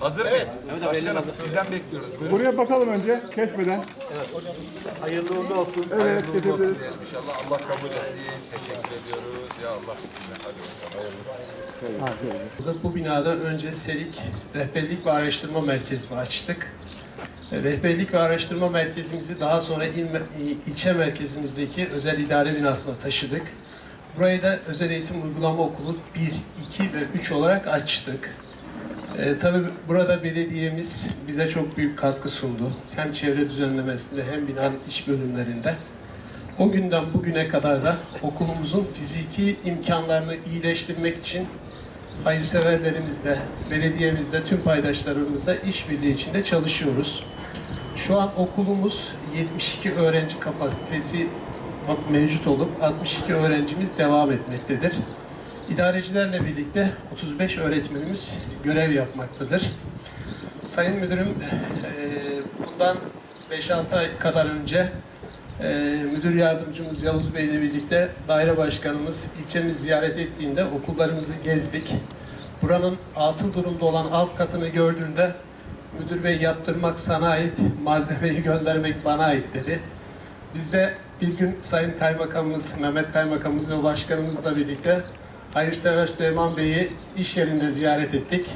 Hazır mıyız? Başkanım sizden bekliyoruz. Buyurun. Buraya bakalım önce kesmeden. Hayırlı uğurlu olsun. Evet Hayırlı uğurlu olsun diyelim inşallah. Allah kabul etsin. Teşekkür ediyoruz. Ya Allah sizinle. Hadi bakalım. Hayırlı Bu binada önce SELİK Rehberlik ve Araştırma Merkezi'ni açtık. E, Rehberlik ve Araştırma Merkezimizi daha sonra il, ilçe merkezimizdeki özel idare binasına taşıdık. Burayı da Özel Eğitim Uygulama Okulu 1, 2 ve 3 olarak açtık. E, tabii burada belediyemiz bize çok büyük katkı sundu. Hem çevre düzenlemesinde hem binanın iç bölümlerinde. O günden bugüne kadar da okulumuzun fiziki imkanlarını iyileştirmek için hayırseverlerimizle, belediyemizle, tüm paydaşlarımızla işbirliği içinde çalışıyoruz. Şu an okulumuz 72 öğrenci kapasitesi mevcut olup 62 öğrencimiz devam etmektedir. İdarecilerle birlikte 35 öğretmenimiz görev yapmaktadır. Sayın Müdürüm, eee, bundan 5-6 ay kadar önce eee, Müdür Yardımcımız Yavuz Bey ile birlikte daire başkanımız ilçemiz ziyaret ettiğinde okullarımızı gezdik. Buranın atıl durumda olan alt katını gördüğünde Müdür Bey yaptırmak sana ait, malzemeyi göndermek bana ait dedi. Biz de bir gün Sayın Kaymakamımız, Mehmet Kaymakamımız ve Başkanımızla birlikte Hayırsever Süleyman Bey'i iş yerinde ziyaret ettik.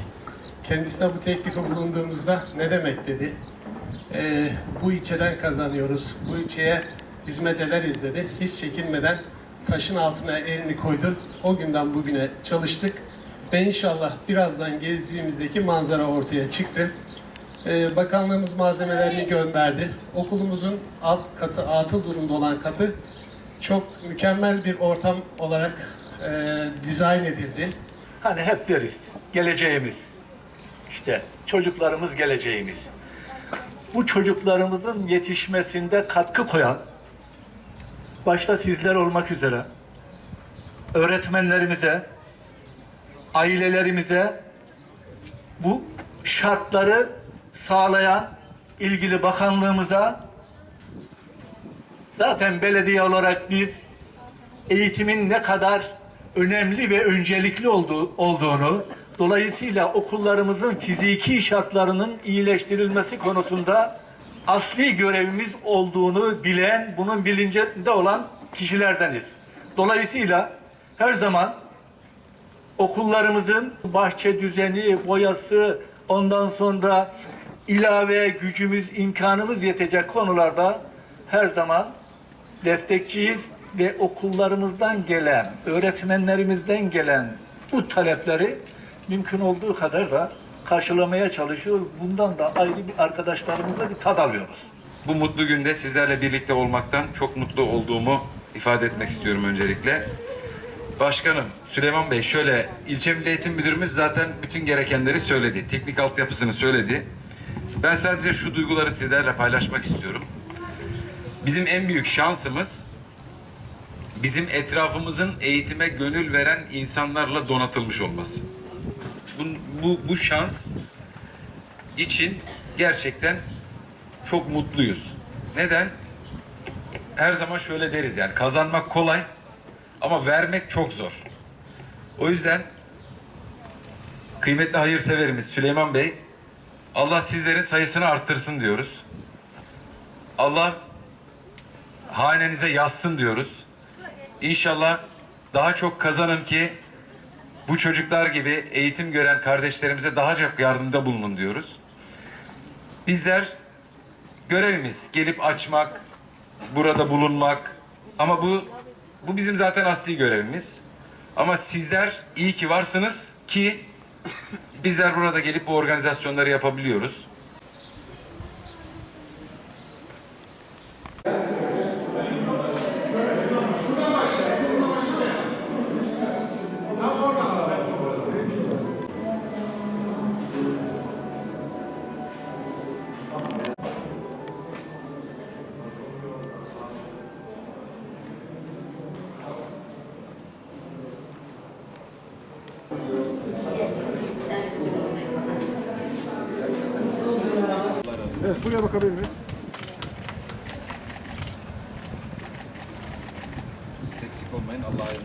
Kendisine bu teklifi bulunduğumuzda ne demek dedi. Ee, bu ilçeden kazanıyoruz, bu ilçeye hizmet ederiz dedi. Hiç çekinmeden taşın altına elini koydu. O günden bugüne çalıştık ve inşallah birazdan gezdiğimizdeki manzara ortaya çıktı. Ee, bakanlığımız malzemelerini gönderdi. Okulumuzun alt katı, atıl durumda olan katı çok mükemmel bir ortam olarak e, dizayn edildi. Hani hep deriz, geleceğimiz. İşte çocuklarımız geleceğimiz. Bu çocuklarımızın yetişmesinde katkı koyan, başta sizler olmak üzere, öğretmenlerimize, ailelerimize bu şartları sağlayan ilgili bakanlığımıza zaten belediye olarak biz eğitimin ne kadar önemli ve öncelikli olduğu, olduğunu, dolayısıyla okullarımızın fiziki şartlarının iyileştirilmesi konusunda asli görevimiz olduğunu bilen, bunun bilincinde olan kişilerdeniz. Dolayısıyla her zaman okullarımızın bahçe düzeni, boyası, ondan sonra ilave gücümüz, imkanımız yetecek konularda her zaman destekçiyiz ve okullarımızdan gelen, öğretmenlerimizden gelen bu talepleri mümkün olduğu kadar da karşılamaya çalışıyoruz. Bundan da ayrı bir arkadaşlarımızla bir tad alıyoruz. Bu mutlu günde sizlerle birlikte olmaktan çok mutlu olduğumu ifade etmek istiyorum öncelikle. Başkanım Süleyman Bey şöyle ilçe Milli Eğitim Müdürümüz zaten bütün gerekenleri söyledi. Teknik altyapısını söyledi. Ben sadece şu duyguları sizlerle paylaşmak istiyorum. Bizim en büyük şansımız bizim etrafımızın eğitime gönül veren insanlarla donatılmış olması. Bu, bu, bu şans için gerçekten çok mutluyuz. Neden? Her zaman şöyle deriz yani kazanmak kolay ama vermek çok zor. O yüzden kıymetli hayırseverimiz Süleyman Bey Allah sizlerin sayısını arttırsın diyoruz. Allah hanenize yazsın diyoruz. İnşallah daha çok kazanın ki bu çocuklar gibi eğitim gören kardeşlerimize daha çok yardımda bulunun diyoruz. Bizler görevimiz gelip açmak, burada bulunmak ama bu bu bizim zaten asli görevimiz. Ama sizler iyi ki varsınız ki bizler burada gelip bu organizasyonları yapabiliyoruz. Evet, buraya bakabilir miyim? Eksik olmayın Allah'a